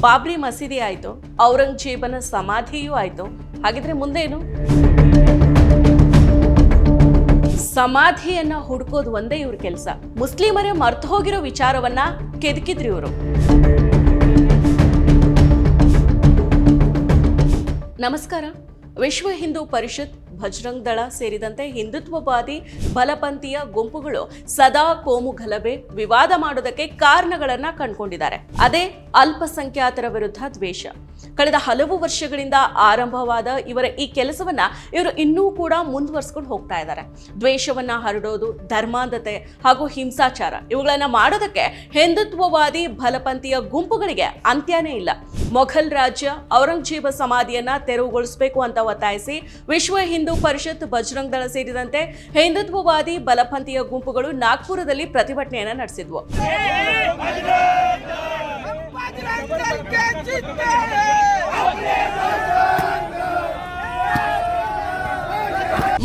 ಬಾಬ್ರಿ ಮಸೀದಿ ಆಯ್ತು, ಔರಂಗಜೇಬನ ಸಮಾಧಿಯೂ ಆಯ್ತು. ಹಾಗಿದ್ರೆ ಮುಂದೇನು? ಸಮಾಧಿಯನ್ನ ಹುಡುಕೋದು ಒಂದೇ ಇವ್ರ ಕೆಲಸ. ಮುಸ್ಲಿಮರೇ ಮರ್ತು ಹೋಗಿರೋ ವಿಚಾರವನ್ನ ಕೆದಕಿದ್ರಿ ಇವರು. ನಮಸ್ಕಾರ. ವಿಶ್ವ ಹಿಂದೂ ಪರಿಷತ್ ಭಜರಂಗ್ ದಳ ಸೇರಿದಂತೆ ಹಿಂದುತ್ವವಾದಿ ಬಲಪಂಥೀಯ ಗುಂಪುಗಳು ಸದಾ ಕೋಮು ಗಲಭೆ ವಿವಾದ ಮಾಡೋದಕ್ಕೆ ಕಾರಣಗಳನ್ನ ಕಂಡುಕೊಂಡಿದ್ದಾರೆ. ಅದೇ ಅಲ್ಪಸಂಖ್ಯಾತರ ವಿರುದ್ಧ ದ್ವೇಷ. ಕಳೆದ ಹಲವು ವರ್ಷಗಳಿಂದ ಆರಂಭವಾದ ಇವರ ಈ ಕೆಲಸವನ್ನ ಇವರು ಇನ್ನೂ ಕೂಡ ಮುಂದುವರ್ಸ್ಕೊಂಡು ಹೋಗ್ತಾ ಇದ್ದಾರೆ. ದ್ವೇಷವನ್ನ ಹರಡೋದು, ಧರ್ಮಾಂಧತೆ ಹಾಗೂ ಹಿಂಸಾಚಾರ ಇವುಗಳನ್ನ ಮಾಡೋದಕ್ಕೆ ಹಿಂದುತ್ವವಾದಿ ಬಲಪಂಥೀಯ ಗುಂಪುಗಳಿಗೆ ಅಂತ್ಯನೇ ಇಲ್ಲ. ಮೊಘಲ್ ರಾಜ್ಯ ಔರಂಗಜೇಬ ಸಮಾಧಿಯನ್ನ ತೆರವುಗೊಳಿಸಬೇಕು ಅಂತ ಒತ್ತಾಯಿಸಿ ವಿಶ್ವ ಹಿಂದೂ ಪರಿಷತ್ ಬಜರಂಗ್ ದಳ ಸೇರಿದಂತೆ ಹಿಂದುತ್ವವಾದಿ ಬಲಪಂಥೀಯ ಗುಂಪುಗಳು ನಾಗ್ಪುರದಲ್ಲಿ ಪ್ರತಿಭಟನೆಯನ್ನ ನಡೆಸಿದ್ವು. बजरंग दल के जीतते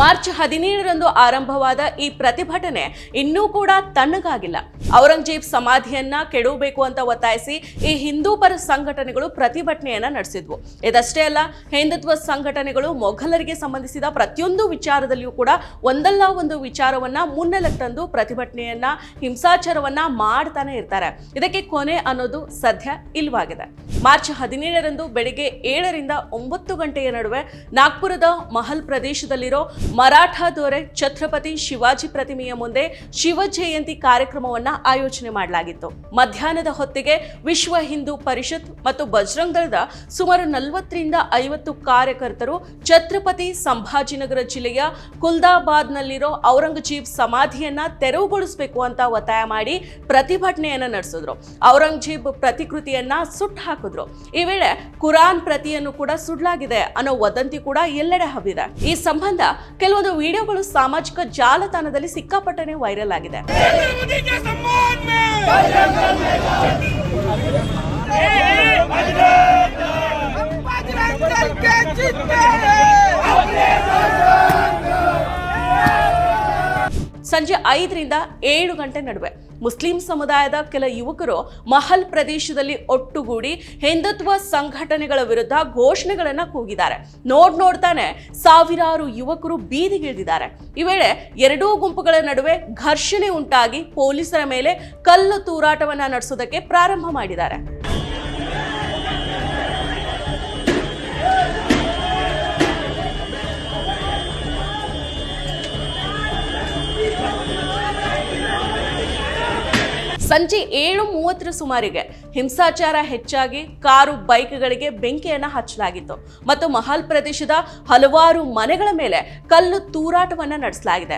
ಮಾರ್ಚ್ ಹದಿನೇಳರಂದು ಆರಂಭವಾದ ಈ ಪ್ರತಿಭಟನೆ ಇನ್ನೂ ಕೂಡ ತಣ್ಣಗಾಗಿಲ್ಲ. ಔರಂಗಜೇಬ್ ಸಮಾಧಿಯನ್ನ ಕೆಡವಬೇಕು ಅಂತ ಒತ್ತಾಯಿಸಿ ಈ ಹಿಂದೂ ಪರ ಸಂಘಟನೆಗಳು ಪ್ರತಿಭಟನೆಯನ್ನ ನಡೆಸಿದ್ವು. ಇದಷ್ಟೇ ಅಲ್ಲ, ಹಿಂದುತ್ವ ಸಂಘಟನೆಗಳು ಮೊಘಲರಿಗೆ ಸಂಬಂಧಿಸಿದ ಪ್ರತಿಯೊಂದು ವಿಚಾರದಲ್ಲಿಯೂ ಕೂಡ ಒಂದಲ್ಲ ಒಂದು ವಿಚಾರವನ್ನ ಮುನ್ನೆಲೆ ತಂದು ಪ್ರತಿಭಟನೆಯನ್ನ, ಹಿಂಸಾಚಾರವನ್ನ ಮಾಡ್ತಾನೆ ಇರ್ತಾರೆ. ಇದಕ್ಕೆ ಕೊನೆ ಅನ್ನೋದು ಸದ್ಯ ಇಲ್ವಾಗಿದೆ. ಮಾರ್ಚ್ ಹದಿನೇಳರಂದು ಬೆಳಿಗ್ಗೆ ಏಳರಿಂದ ಒಂಬತ್ತು ಗಂಟೆಯ ನಡುವೆ ನಾಗ್ಪುರದ ಮಹಲ್ ಪ್ರದೇಶದಲ್ಲಿರೋ ಮರಾಠ ದೊರೆ ಛತ್ರಪತಿ ಶಿವಾಜಿ ಪ್ರತಿಮೆಯ ಮುಂದೆ ಶಿವ ಜಯಂತಿ ಕಾರ್ಯಕ್ರಮವನ್ನ ಆಯೋಜನೆ ಮಾಡಲಾಗಿತ್ತು. ಮಧ್ಯಾಹ್ನದ ಹೊತ್ತಿಗೆ ವಿಶ್ವ ಹಿಂದೂ ಪರಿಷತ್ ಮತ್ತು ಬಜರಂಗ್ ದಳದ ಸುಮಾರು ನಲವತ್ತರಿಂದ ಐವತ್ತು ಕಾರ್ಯಕರ್ತರು ಛತ್ರಪತಿ ಸಂಭಾಜಿನಗರ ಜಿಲ್ಲೆಯ ಕುಲ್ದಾಬಾದ್ನಲ್ಲಿರೋ ಔರಂಗಜೇಬ್ ಸಮಾಧಿಯನ್ನ ತೆರವುಗೊಳಿಸಬೇಕು ಅಂತ ಒತ್ತಾಯ ಮಾಡಿ ಪ್ರತಿಭಟನೆಯನ್ನ ನಡೆಸಿದ್ರು. ಔರಂಗಜೇಬ್ ಪ್ರತಿಕೃತಿಯನ್ನ ಸುಟ್ಟು ಹಾಕಿದ್ರು. ಈ ವೇಳೆ ಕುರಾನ್ ಪ್ರತಿಯನ್ನು ಕೂಡ ಸುಡ್ಲಾಗಿದೆ ಅನ್ನೋ ವದಂತಿ ಕೂಡ ಎಲ್ಲೆಡೆ ಹಬ್ಬಿದೆ. ಈ ಸಂಬಂಧ ಕೆಲವೊಂದು ವಿಡಿಯೋಗಳು ಸಾಮಾಜಿಕ ಜಾಲತಾಣದಲ್ಲಿ ಸಿಕ್ಕಾಪಟ್ಟಣೆ ವೈರಲ್ ಆಗಿದೆ. ಸಂಜೆ ಐದರಿಂದ ಏಳು ಗಂಟೆ ನಡುವೆ. ಮುಸ್ಲಿಂ ಸಮುದಾಯದ ಕೆಲ ಯುವಕರು ಮಹಲ್ ಪ್ರದೇಶದಲ್ಲಿ ಒಟ್ಟುಗೂಡಿ ಹಿಂದುತ್ವ ಸಂಘಟನೆಗಳ ವಿರುದ್ಧ ಘೋಷಣೆಗಳನ್ನ ಕೂಗಿದ್ದಾರೆ. ನೋಡ್ ನೋಡ್ತಾನೆ ಸಾವಿರಾರು ಯುವಕರು ಬೀದಿಗಿಳಿದಿದ್ದಾರೆ. ಈ ವೇಳೆ ಎರಡೂ ಗುಂಪುಗಳ ನಡುವೆ ಘರ್ಷಣೆ ಉಂಟಾಗಿ ಪೊಲೀಸರ ಮೇಲೆ ಕಲ್ಲು ತೂರಾಟವನ್ನ ನಡೆಸೋದಕ್ಕೆ ಪ್ರಾರಂಭ ಮಾಡಿದ್ದಾರೆ. ಸಂಜೆ ಏಳು ಮೂವತ್ತರ ಸುಮಾರಿಗೆ ಹಿಂಸಾಚಾರ ಹೆಚ್ಚಾಗಿ ಕಾರು, ಬೈಕ್ಗಳಿಗೆ ಬೆಂಕಿಯನ್ನ ಹಚ್ಚಲಾಗಿತ್ತು. ಮತ್ತು ಮಹಲ್ ಪ್ರದೇಶದ ಹಲವಾರು ಮನೆಗಳ ಮೇಲೆ ಕಲ್ಲು ತೂರಾಟವನ್ನ ನಡೆಸಲಾಗಿದೆ.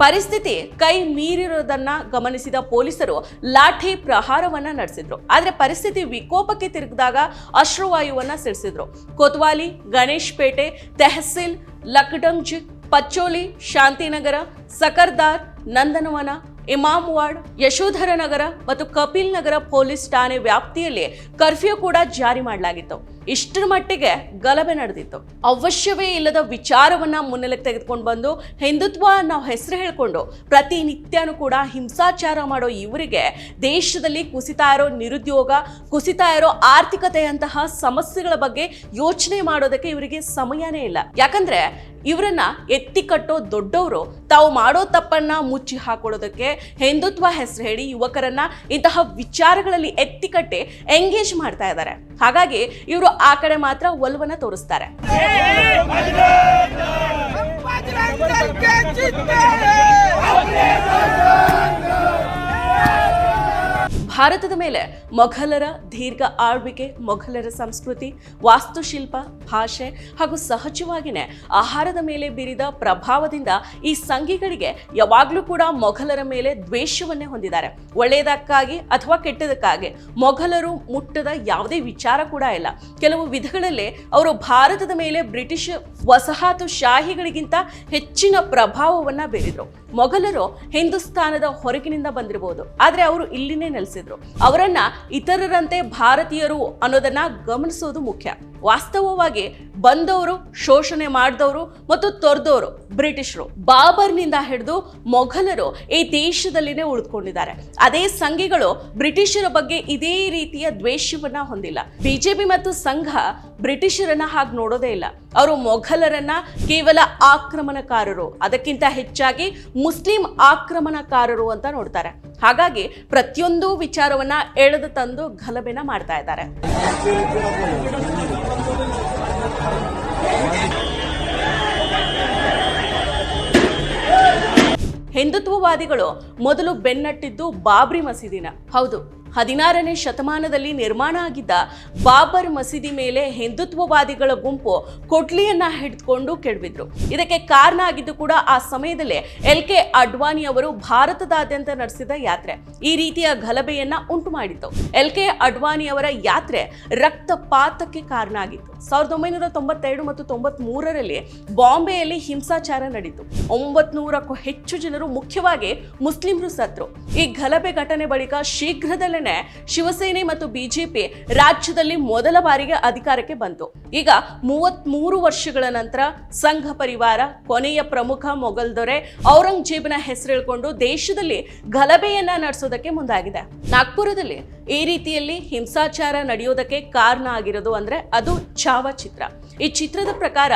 ಪರಿಸ್ಥಿತಿ ಕೈ ಮೀರಿರೋದನ್ನ ಗಮನಿಸಿದ ಪೊಲೀಸರು ಲಾಠಿ ಪ್ರಹಾರವನ್ನ ನಡೆಸಿದ್ರು. ಆದ್ರೆ ಪರಿಸ್ಥಿತಿ ವಿಕೋಪಕ್ಕೆ ತಿರುಗಿದಾಗ ಅಶ್ರುವಾಯುವನ್ನ ಸಿಡಿಸಿದ್ರು. ಕೊತ್ವಾಲಿ ಗಣೇಶ್ ಪೇಟೆ ತೆಹಸೀಲ್, ಲಕ್ಡಂಜ್, ಪಚ್ಚೋಲಿ, ಶಾಂತಿನಗರ, ಸಕರ್ದಾರ್, ನಂದನವನ ಇಮಾಮ್ವಾಡ್ ಯಶೋಧರ ನಗರ ಮತ್ತು ಕಪಿಲ್ ನಗರ ಪೊಲೀಸ್ ಠಾಣೆ ವ್ಯಾಪ್ತಿಯಲ್ಲಿ ಕರ್ಫ್ಯೂ ಕೂಡ ಜಾರಿ ಮಾಡಲಾಗಿತ್ತು. ಇಷ್ಟರ ಮಟ್ಟಿಗೆ ಗಲಭೆ ನಡೆದಿತ್ತು. ಅವಶ್ಯವೇ ಇಲ್ಲದ ವಿಚಾರವನ್ನು ಮುನ್ನೆಲೆಗೆ ತೆಗೆದುಕೊಂಡು ಬಂದು ಹಿಂದುತ್ವ ನಾವು ಹೆಸರು ಹೇಳಿಕೊಂಡು ಪ್ರತಿನಿತ್ಯನೂ ಕೂಡ ಹಿಂಸಾಚಾರ ಮಾಡೋ ಇವರಿಗೆ ದೇಶದಲ್ಲಿ ಕುಸಿತಾ ಇರೋ ನಿರುದ್ಯೋಗ, ಕುಸಿತಾ ಇರೋ ಆರ್ಥಿಕತೆಯಂತಹ ಸಮಸ್ಯೆಗಳ ಬಗ್ಗೆ ಯೋಚನೆ ಮಾಡೋದಕ್ಕೆ ಇವರಿಗೆ ಸಮಯನೇ ಇಲ್ಲ. ಯಾಕಂದ್ರೆ ಇವರನ್ನ ಎತ್ತಿ ಕಟ್ಟೋ ದೊಡ್ಡವರು ತಾವು ಮಾಡೋ ತಪ್ಪನ್ನ ಮುಚ್ಚಿ ಹಾಕೊಳ್ಳೋದಕ್ಕೆ ಹಿಂದುತ್ವ ಹೆಸರು ಹೇಳಿ ಯುವಕರನ್ನ ಇಂತಹ ವಿಚಾರಗಳಲ್ಲಿ ಎತ್ತಿ ಕಟ್ಟಿ ಎಂಗೇಜ್ ಮಾಡ್ತಾ ಇದ್ದಾರೆ. ಹಾಗಾಗಿ ಇವರು ಆ ಕಡೆ ಮಾತ್ರ ಒಲವನ್ನ ತೋರಿಸ್ತಾರೆ. ಭಾರತದ ಮೇಲೆ ಮೊಘಲರ ದೀರ್ಘ ಆಳ್ವಿಕೆ, ಮೊಘಲರ ಸಂಸ್ಕೃತಿ, ವಾಸ್ತುಶಿಲ್ಪ, ಭಾಷೆ ಹಾಗೂ ಸಹಜವಾಗಿಯೇ ಆಹಾರದ ಮೇಲೆ ಬೀರಿದ ಪ್ರಭಾವದಿಂದ ಈ ಸಂಘಿಗಳಿಗೆ ಯಾವಾಗಲೂ ಕೂಡ ಮೊಘಲರ ಮೇಲೆ ದ್ವೇಷವನ್ನೇ ಹೊಂದಿದ್ದಾರೆ. ಒಳ್ಳೆಯದಕ್ಕಾಗಿ ಅಥವಾ ಕೆಟ್ಟದಕ್ಕಾಗಿ ಮೊಘಲರು ಮುಟ್ಟದ ಯಾವುದೇ ವಿಚಾರ ಕೂಡ ಇಲ್ಲ. ಕೆಲವು ವಿಧಗಳಲ್ಲಿ ಅವರು ಭಾರತದ ಮೇಲೆ ಬ್ರಿಟಿಷ್ ವಸಾಹತು ಶಾಹಿಗಳಿಗಿಂತ ಹೆಚ್ಚಿನ ಪ್ರಭಾವವನ್ನು ಬೀರಿದ್ರು. ಮೊಘಲರು ಹಿಂದೂಸ್ತಾನದ ಹೊರಗಿನಿಂದ ಬಂದಿರಬಹುದು. ಆದರೆ ಅವರು ಇಲ್ಲಿನೇ ನೆಲೆಸಿದ್ರು. ಅವರನ್ನ ಇತರರಂತೆ ಭಾರತೀಯರು ಅನ್ನೋದನ್ನ ಗಮನಿಸೋದು ಮುಖ್ಯ. ವಾಸ್ತವವಾಗಿ ಬಂದವರು, ಶೋಷಣೆ ಮಾಡಿದವರು ಮತ್ತು ತೊರೆದವರು ಬ್ರಿಟಿಷರು. ಬಾಬರ್ನಿಂದ ಹಿಡಿದು ಮೊಘಲರು ಈ ದೇಶದಲ್ಲಿನೇ ಉಳಿದುಕೊಂಡಿದ್ದಾರೆ. ಅದೇ ಸಂಘಿಗಳು ಬ್ರಿಟಿಷರ ಬಗ್ಗೆ ಇದೇ ರೀತಿಯ ದ್ವೇಷವನ್ನ ಹೊಂದಿಲ್ಲ. ಬಿಜೆಪಿ ಮತ್ತು ಸಂಘ ಬ್ರಿಟಿಷರನ್ನ ಹಾಗೆ ನೋಡೋದೇ ಇಲ್ಲ. ಅವರು ಮೊಘಲರನ್ನ ಕೇವಲ ಆಕ್ರಮಣಕಾರರು, ಅದಕ್ಕಿಂತ ಹೆಚ್ಚಾಗಿ ಮುಸ್ಲಿಂ ಆಕ್ರಮಣಕಾರರು ಅಂತ ನೋಡ್ತಾರೆ. ಹಾಗಾಗಿ ಪ್ರತಿಯೊಂದು ವಿಚಾರವನ್ನ ಎಳೆದು ತಂದು ಗಲಭೆನ ಮಾಡ್ತಾ ಇದ್ದಾರೆ. ಹಿಂದುತ್ವವಾದಿಗಳು ಮೊದಲು ಬೆನ್ನಟ್ಟಿದ್ದು ಬಾಬ್ರಿ ಮಸೀದಿನ. ಹೌದು. ಹದಿನಾರನೇ ಶತಮಾನದಲ್ಲಿ ನಿರ್ಮಾಣ ಆಗಿದ್ದ ಬಾಬರ್ ಮಸೀದಿ ಮೇಲೆ ಹಿಂದುತ್ವವಾದಿಗಳ ಗುಂಪು ಕೊಟ್ಲಿಯನ್ನ ಹಿಡಿದುಕೊಂಡು ಕೆಡವಿದ್ರು. ಇದಕ್ಕೆ ಕಾರಣ ಆಗಿದ್ದು ಕೂಡ ಆ ಸಮಯದಲ್ಲೇ ಎಲ್ ಕೆ ಅಡ್ವಾಣಿ ಅವರು ಭಾರತದಾದ್ಯಂತ ನಡೆಸಿದ ಯಾತ್ರೆ. ಈ ರೀತಿಯ ಗಲಭೆಯನ್ನ ಉಂಟು ಮಾಡಿತ್ತು. ಎಲ್ ಕೆ ಅಡ್ವಾಣಿ ಅವರ ಯಾತ್ರೆ ರಕ್ತಪಾತಕ್ಕೆ ಕಾರಣ ಆಗಿತ್ತು. ಸಾವಿರದ ಒಂಬೈನೂರ ತೊಂಬತ್ತೆರಡು ಮತ್ತು ತೊಂಬತ್ ಮೂರರಲ್ಲಿ ಬಾಂಬೆಯಲ್ಲಿ ಹಿಂಸಾಚಾರ ನಡೆಯಿತು ಒಂಬತ್ನೂರಕ್ಕೂ ಹೆಚ್ಚು ಜನರು ಮುಖ್ಯವಾಗಿ ಮುಸ್ಲಿಮರು ಸತ್ರು ಈ ಗಲಭೆ ಘಟನೆ ಬಳಿಕ ಶೀಘ್ರದಲ್ಲೇ ಶಿವಸೇನೆ ಮತ್ತು ಬಿಜೆಪಿ ರಾಜ್ಯದಲ್ಲಿ ಮೊದಲ ಬಾರಿಗೆ ಅಧಿಕಾರಕ್ಕೆ ಬಂತು. ಈಗ ಮೂವತ್ತ್ ಮೂರು ವರ್ಷಗಳ ನಂತರ ಸಂಘ ಪರಿವಾರ, ಕೊನೆಯ ಪ್ರಮುಖ ಮೊಘಲ್ ದೊರೆ, ಔರಂಗಜೇಬನ ಹೆಸರಿಳ್ಕೊಂಡು ದೇಶದಲ್ಲಿ ಗಲಭೆಯನ್ನ ನಡೆಸೋದಕ್ಕೆ ಮುಂದಾಗಿದೆ. ನಾಗ್ಪುರದಲ್ಲಿ ಈ ರೀತಿಯಲ್ಲಿ ಹಿಂಸಾಚಾರ ನಡೆಯೋದಕ್ಕೆ ಕಾರಣ ಆಗಿರೋದು ಅಂದ್ರೆ ಅದು ಛಾವ ಚಿತ್ರ ಈ ಚಿತ್ರದ ಪ್ರಕಾರ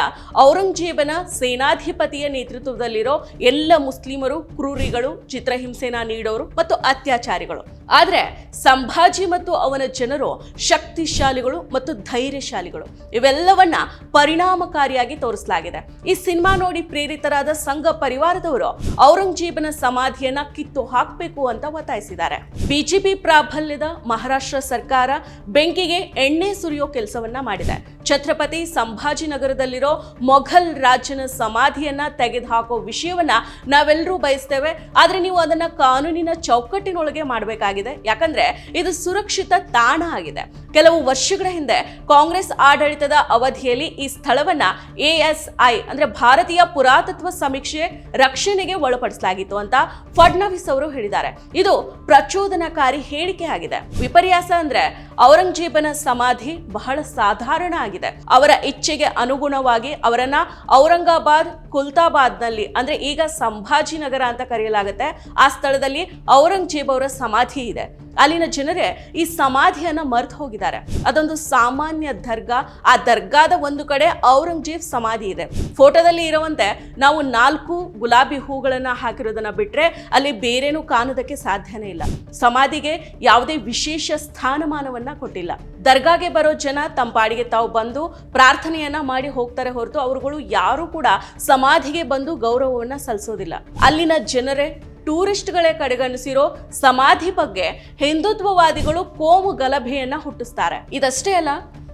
ಔರಂಗಜೇಬನ ಸೇನಾಧಿಪತಿಯ ನೇತೃತ್ವದಲ್ಲಿರೋ ಎಲ್ಲ ಮುಸ್ಲಿಮರು, ಕ್ರೂರಿಗಳು, ಚಿತ್ರಹಿಂಸೆನ ನೀಡೋರು ಮತ್ತು ಅತ್ಯಾಚಾರಿಗಳು. ಆದರೆ ಸಂಭಾಜಿ ಮತ್ತು ಅವನ ಜನರು ಶಕ್ತಿಶಾಲಿಗಳು ಮತ್ತು ಧೈರ್ಯಶಾಲಿಗಳು. ಇವೆಲ್ಲವನ್ನ ಪರಿಣಾಮಕಾರಿಯಾಗಿ ತೋರಿಸಲಾಗಿದೆ. ಈ ಸಿನಿಮಾ ನೋಡಿ ಪ್ರೇರಿತರಾದ ಸಂಘ ಪರಿವಾರದವರು ಔರಂಗಜೇಬನ ಸಮಾಧಿಯನ್ನ ಕಿತ್ತು ಹಾಕಬೇಕು ಅಂತ ಒತ್ತಾಯಿಸಿದ್ದಾರೆ. ಬಿಜೆಪಿ ಪ್ರಾಬಲ್ಯದ ಮಹಾರಾಷ್ಟ್ರ ಸರ್ಕಾರ ಬೆಂಕಿಗೆ ಎಣ್ಣೆ ಸುರಿಯೋ ಕೆಲಸವನ್ನ ಮಾಡಿದೆ. ಛತ್ರಪತಿ ಸಂಭಾಜಿನಗರದಲ್ಲಿರೋ ಮೊಘಲ್ ರಾಜನ ಸಮಾಧಿಯನ್ನ ತೆಗೆದುಹಾಕೋ ವಿಷಯವನ್ನ ನಾವೆಲ್ಲರೂ ಬಯಸ್ತೇವೆ. ಆದ್ರೆ ನೀವು ಅದನ್ನ ಕಾನೂನಿನ ಚೌಕಟ್ಟಿನೊಳಗೆ ಮಾಡಬೇಕಾಗಿದೆ. ಯಾಕಂದ್ರೆ ಇದು ಸುರಕ್ಷಿತ ತಾಣ ಆಗಿದೆ. ಕೆಲವು ವರ್ಷಗಳ ಹಿಂದೆ ಕಾಂಗ್ರೆಸ್ ಆಡಳಿತದ ಅವಧಿಯಲ್ಲಿ ಈ ಸ್ಥಳವನ್ನ ಎಎಸ್ಐ ಅಂದ್ರೆ ಭಾರತೀಯ ಪುರಾತತ್ವ ಸಮೀಕ್ಷೆ ರಕ್ಷಣೆಗೆ ಒಳಪಡಿಸಲಾಗಿತ್ತು ಅಂತ ಫಡ್ನವೀಸ್ ಅವರು ಹೇಳಿದ್ದಾರೆ. ಇದು ಪ್ರಚೋದನಕಾರಿ ಹೇಳಿಕೆ ಆಗಿದೆ. ವಿಪರ್ಯಾಸ ಅಂದ್ರೆ ಔರಂಗಜೇಬನ ಸಮಾಧಿ ಬಹಳ ಸಾಧಾರಣ ಆಗಿದೆ. ಅವರ ಇಚ್ಛೆಗೆ ಅನುಗುಣವಾಗಿ ಅವರನ್ನ ಔರಂಗಾಬಾದ್, ಕುಲ್ತಾಬಾದ್ನಲ್ಲಿ ಅಂದ್ರೆ ಈಗ ಸಂಭಾಜಿನಗರ ಅಂತ ಕರೆಯಲಾಗುತ್ತೆ. ಆ ಸ್ಥಳದಲ್ಲಿ ಔರಂಗಜೇಬ್ ಅವರ ಸಮಾಧಿ ಇದೆ. ಅಲ್ಲಿನ ಜನರೇ ಈ ಸಮಾಧಿಯನ್ನ ಮರೆತು ಹೋಗಿದ್ದಾರೆ. ಅದೊಂದು ಸಾಮಾನ್ಯ ದರ್ಗಾ. ಆ ದರ್ಗಾದ ಒಂದು ಕಡೆ ಔರಂಗಜೇಬ್ ಸಮಾಧಿ ಇದೆ. ಫೋಟೋದಲ್ಲಿ ಇರುವಂತೆ ನಾವು ನಾಲ್ಕು ಗುಲಾಬಿ ಹೂಗಳನ್ನ ಹಾಕಿರೋದನ್ನ ಬಿಟ್ರೆ ಅಲ್ಲಿ ಬೇರೇನೂ ಕಾಣೋದಕ್ಕೆ ಸಾಧ್ಯನೇ ಇಲ್ಲ. ಸಮಾಧಿಗೆ ಯಾವುದೇ ವಿಶೇಷ ಸ್ಥಾನಮಾನವನ್ನ ಕೊಟ್ಟಿಲ್ಲ. ದರ್ಗಾಗೆ ಬರೋ ಜನ ತಮ್ಮ ಪಾಡಿಗೆ ತಾವು ಬಂದು ಪ್ರಾರ್ಥನೆಯನ್ನ ಮಾಡಿ ಹೋಗ್ತಾರೆ ಹೊರತು ಅವರುಗಳು ಯಾರು ಕೂಡ ಸಮಾಧಿಗೆ ಬಂದು ಗೌರವವನ್ನ ಸಲ್ಲಿಸೋದಿಲ್ಲ ಅಲ್ಲಿನ ಜನರೇ ಟೂರಿಸ್ಟ್ಗಳೇ ಕಡೆಗಣಿಸಿರೋ ಸಮಾಧಿ ಬಗ್ಗೆ ಹಿಂದುತ್ವವಾದಿಗಳು ಕೋಮು ಗಲಭೆಯನ್ನ ಹುಟ್ಟಿಸ್ತಾರೆ. ಇದಷ್ಟೇ ಅಲ್ಲ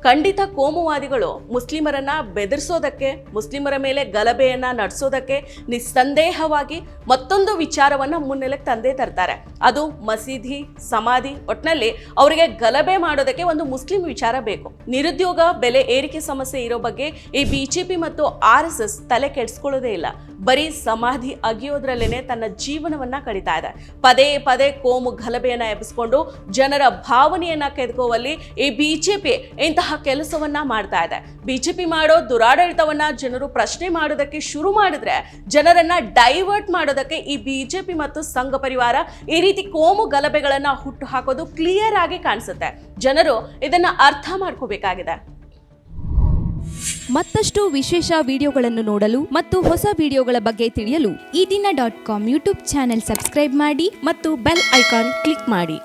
ಖಂಡಿತ ಕೋಮುವಾದಿಗಳು ಮುಸ್ಲಿಮರನ್ನ ಬೆದರಿಸೋದಕ್ಕೆ, ಮುಸ್ಲಿಮರ ಮೇಲೆ ಗಲಭೆಯನ್ನ ನಡೆಸೋದಕ್ಕೆ ನಿಸ್ಸಂದೇಹವಾಗಿ ಮತ್ತೊಂದು ವಿಚಾರವನ್ನ ಮುನ್ನೆಲೆಗೆ ತಂದೇ ತರ್ತಾರೆ. ಅದು ಮಸೀದಿ, ಸಮಾಧಿ ಒಟ್ಟಿನಲ್ಲಿ ಅವರಿಗೆ ಗಲಭೆ ಮಾಡೋದಕ್ಕೆ ಒಂದು ಮುಸ್ಲಿಂ ವಿಚಾರ ಬೇಕು. ನಿರುದ್ಯೋಗ ಬೆಲೆ ಏರಿಕೆ ಸಮಸ್ಯೆ ಇರೋ ಬಗ್ಗೆ ಈ ಬಿಜೆಪಿ ಮತ್ತು ಆರ್ ಎಸ್ ಎಸ್ ತಲೆ ಕೆಡಿಸ್ಕೊಳ್ಳೋದೇ ಇಲ್ಲ. ಬರೀ ಸಮಾಧಿ ಅಗಿಯೋದ್ರಲ್ಲೇನೆ ತನ್ನ ಜೀವನವನ್ನ ಕಡಿತಾ ಇದೆ. ಪದೇ ಪದೇ ಕೋಮು ಗಲಭೆಯನ್ನ ಎಬ್ಬಿಸ್ಕೊಂಡು ಜನರ ಭಾವನೆಯನ್ನ ಕೆದಕುವಲ್ಲಿ ಈ ಬಿಜೆಪಿ ಇಂತಹ ಕೆಲಸವನ್ನ ಮಾಡ್ತಾ ಇದೆ. ಬಿಜೆಪಿ ಮಾಡೋ ದುರಾಡಳಿತವನ್ನ ಜನರು ಪ್ರಶ್ನೆ ಮಾಡೋದಕ್ಕೆ ಶುರು ಮಾಡಿದ್ರೆ ಜನರನ್ನ ಡೈವರ್ಟ್ ಮಾಡೋದಕ್ಕೆ ಈ ಬಿಜೆಪಿ ಮತ್ತು ಸಂಘ ಪರಿವಾರ ಈ ರೀತಿ ಕೋಮು ಗಲಭೆಗಳನ್ನ ಹುಟ್ಟು ಹಾಕೋದು ಕ್ಲಿಯರ್ ಆಗಿ ಕಾಣಿಸುತ್ತೆ. ಜನರು ಇದನ್ನ ಅರ್ಥ ಮಾಡ್ಕೋಬೇಕಾಗಿದೆ. ಮತ್ತಷ್ಟು ವಿಶೇಷ ವಿಡಿಯೋಗಳನ್ನು ನೋಡಲು ಮತ್ತು ಹೊಸ ವಿಡಿಯೋಗಳ ಬಗ್ಗೆ ತಿಳಿಯಲು ಈ ದಿನ dot com YouTube channel subscribe ಮಾಡಿ ಮತ್ತು ಬೆಲ್ ಐಕಾನ್ ಕ್ಲಿಕ್ ಮಾಡಿ.